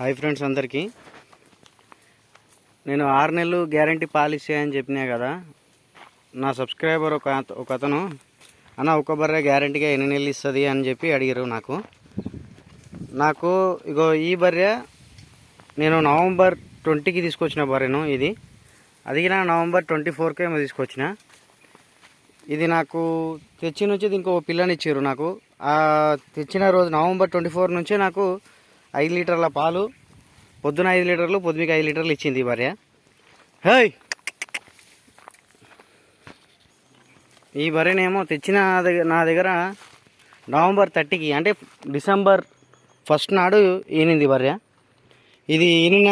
Hi friends అందరికీ. నేను ఆరు నెలలు గ్యారంటీ పాలసీ అని చెప్పినా కదా నా సబ్స్క్రైబర్ ఒక ఒక అతను అన్న ఒక బర్రె గ్యారంటీగా ఎన్ని నెలలు ఇస్తుంది? అని చెప్పి అడిగారు నాకు. నాకు ఇగో ఈ బర్రె నేను నవంబర్ ట్వంటీకి తీసుకొచ్చిన బర్రెను ఇది. అది నా నవంబర్ ట్వంటీ ఫోర్కే ఏమో తీసుకొచ్చిన. ఇది నాకు తెచ్చి నుంచి ఇంకో పిల్లని ఇచ్చారు నాకు. తెచ్చిన రోజు నవంబర్ ట్వంటీ ఫోర్ నుంచే నాకు ఐదు లీటర్ల పాలు పొద్దున ఐదు లీటర్లు పొద్దుమికి ఐదు లీటర్లు ఇచ్చింది భార్య. హేయ్! ఈ బర్రెనేమో తెచ్చిన దగ్గర నా దగ్గర నవంబర్ థర్టీకి అంటే డిసెంబర్ ఫస్ట్ నాడు ఈనింది భార్య. ఇది ఈనిన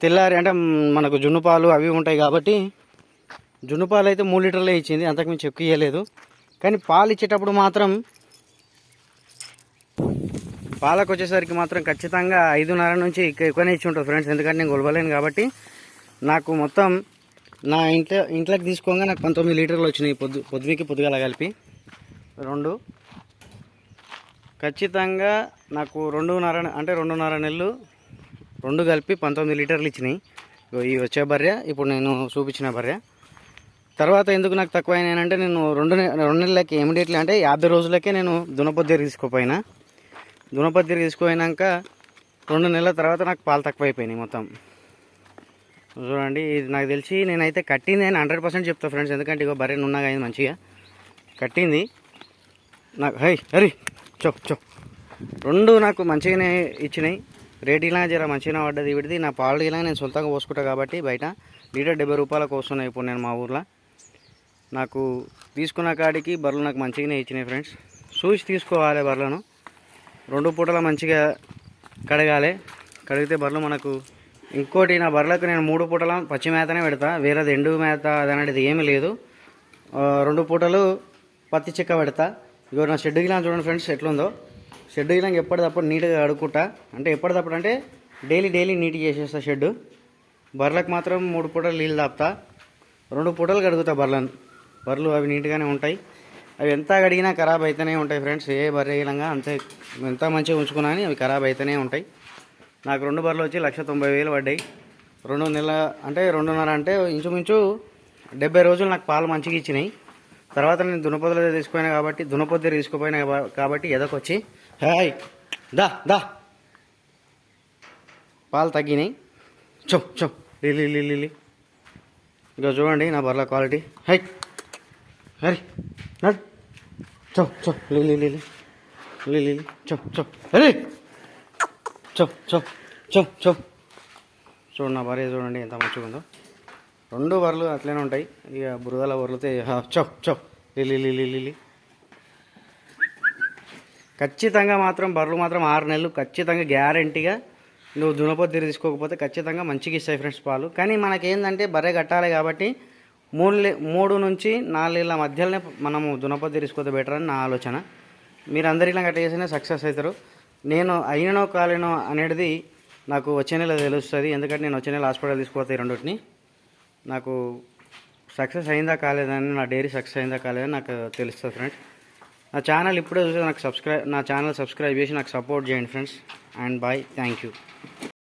తెల్లారి అంటే మనకు జున్ను పాలు అవి ఉంటాయి కాబట్టి జున్ను పాలు అయితే మూడు లీటర్లే ఇచ్చింది అంతకుమించి ఎక్కువ ఇవ్వలేదు కానీ పాలు ఇచ్చేటప్పుడు మాత్రం పాలకు వచ్చేసరికి మాత్రం ఖచ్చితంగా ఐదున్నర నుంచి ఎక్కువనే ఇచ్చి ఉంటుంది ఫ్రెండ్స్. ఎందుకంటే నేను గొలవలేను కాబట్టి నాకు మొత్తం నా ఇంట్లో ఇంట్లోకి తీసుకోగా నాకు పంతొమ్మిది లీటర్లు వచ్చినాయి పొద్దు పొద్దుకి పొద్దుగాల కలిపి. రెండు. ఖచ్చితంగా నాకు రెండున్నర అంటే రెండున్నర నెలలు రెండు కలిపి పంతొమ్మిది లీటర్లు ఇచ్చినాయి. ఈ వచ్చే బర్రె ఇప్పుడు నేను చూపించిన బర్రె. తర్వాత ఎందుకు నాకు తక్కువ అయినాయంటే నేను రెండు రెండు నెలలకి ఇమీడియట్లీ అంటే యాభై రోజులకే నేను దునపొద్దు తీసుకోపోయినా. దునపత్తి తీసుకుపోయినాక రెండు నెలల తర్వాత నాకు పాలు తక్కువ అయిపోయినాయి మొత్తం. చూడండి ఇది నాకు తెలిసి నేనైతే కట్టింది అని హండ్రెడ్ పర్సెంట్ చెప్తా ఫ్రెండ్స్ ఎందుకంటే ఇగో బర్రె నున్నగా అయింది మంచిగా. కట్టింది. నాకు హై హరి చో చో. రెండు నాకు మంచిగానే ఇచ్చినాయి. రేట్ ఇలా జర మంచిగా పడ్డది విడిది నా పాలు ఇలా నేను సొంతంగా పోసుకుంటా కాబట్టి బయట లీటర్ డెబ్బై రూపాయలకు వస్తున్నాయి ఇప్పుడు నేను మా ఊర్లో. నాకు తీసుకున్న కాడికి బర్రెలు నాకు మంచిగానే ఇచ్చినాయి ఫ్రెండ్స్. చూసి తీసుకోవాలి బర్రెలను. రెండు పూటల మంచిగా కడగాలి. కడిగితే బర్రెలు మనకు ఇంకోటి నా బర్రెలకు నేను మూడు పూటల పచ్చి మేతనే పెడతా. వేరేది ఎండు మేత అది అనేది ఏమీ లేదు. రెండు పూటలు పత్తి చెక్క పెడతా. ఇగో నా షెడ్ గిలాం చూడండి ఫ్రెండ్స్ ఎట్లుందో. షెడ్ గిలాం ఎప్పటిదప్పుడు నీట్గా కడుక్కుంటా. అంటే ఎప్పటిదప్పుడు అంటే డైలీ డైలీ నీట్ చేసేస్తా షెడ్. బర్రెలకు మాత్రం మూడు పూటలు నీళ్ళు తాపుతా. రెండు పూటలు కడుగుతా బర్రెలను. బర్రెలు అవి నీట్గానే ఉంటాయి. అవి ఎంత కడిగినా ఖరాబ్ అయితేనే ఉంటాయి ఫ్రెండ్స్. ఏ బర్రె అంతే. ఎంత మంచిగా ఉంచుకున్నా అని అవి ఖరాబ్ అయితేనే ఉంటాయి. నాకు రెండు బర్రెలు వచ్చి లక్ష తొంభై వేలు పడ్డాయి. రెండు నెలల అంటే రెండున్నర అంటే ఇంచుమించు డెబ్బై రోజులు నాకు పాలు మంచిగా ఇచ్చినాయి. తర్వాత నేను దునపొద్దులు తీసుకుపోయినా కాబట్టి దునపొద్దు తీసుకుపోయినా కాబట్టి ఎదకొచ్చి హాయ్ దా దా. పాలు తగ్గినాయి. చో చో లిలి లిలి లిలి ఇక చూడండి నా బర్ల క్వాలిటీ. హై. హరి నడు చో చో లిలి లిలి లిలి చో చో హరి చో చో చో చో చూడండి నా భార్య చూడండి ఎంత మంచిగుందో రెండు బర్రెలు అట్లనే ఉంటాయి. ఇక బురదల బర్రెలతో చప్ చప్ లిలి లిలి లిలి ఖచ్చితంగా మాత్రం బర్రెలు మాత్రం ఆరు నెలలు ఖచ్చితంగా గ్యారంటీగా నువ్వు దునపొద్దు తీసుకోకపోతే ఖచ్చితంగా మంచిగా ఇస్తాయి ఫ్రెండ్స్ పాలు. కానీ మనకేందంటే బర్రె కట్టాలి కాబట్టి మూడు మూడు నుంచి నాలుగేళ్ళ మధ్యలోనే మనము దునపతి తీసుకోతే బెటర్ అని నా ఆలోచన. మీరు అందరు ఇలా గట్ట చేసినా సక్సెస్ అవుతారు. నేను అయినో కాలేనో అనేది నాకు వచ్చే నెల తెలుస్తుంది. ఎందుకంటే నేను వచ్చే నెల హాస్పిటల్ తీసుకుపోతాయి రెండింటిని. నాకు సక్సెస్ అయిందా కాలేదని నా డైరీ సక్సెస్ అయిందా కాలేదని నాకు తెలుస్తుంది ఫ్రెండ్స్ నా ఛానల్ ఇప్పుడే చూసి నాకు సబ్స్క్రైబ్ నా ఛానల్ సబ్స్క్రైబ్ చేసి నాకు సపోర్ట్ చేయండి friends and bye thank you